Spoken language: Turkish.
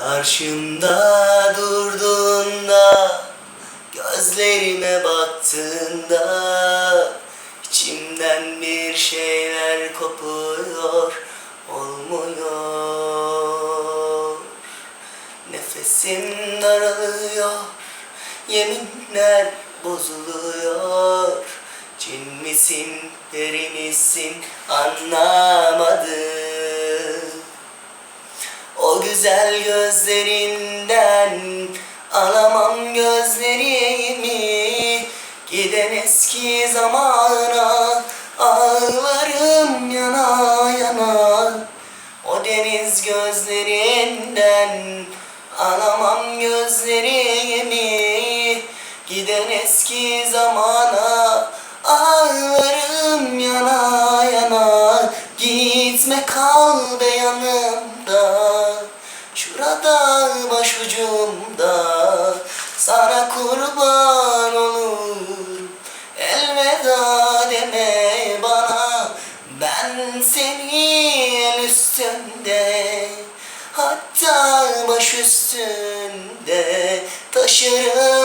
Karşımda durduğunda Gözlerime baktığında içimden bir şeyler kopuyor Olmuyor. Nefesim daralıyor Yeminler bozuluyor. Cin misin peri misin anlamadım güzel gözlerinden alamam gözlerimi. Giden eski zamana ağlarım yana yana. O deniz gözlerinden alamam gözlerimi. Giden eski zamana ağlarım yana yana. Gitme kal be yanımda Şurada başucumda. Sana kurban olurum. Elveda deme bana. Ben seni el üstünde. Hatta baş üstünde Taşırım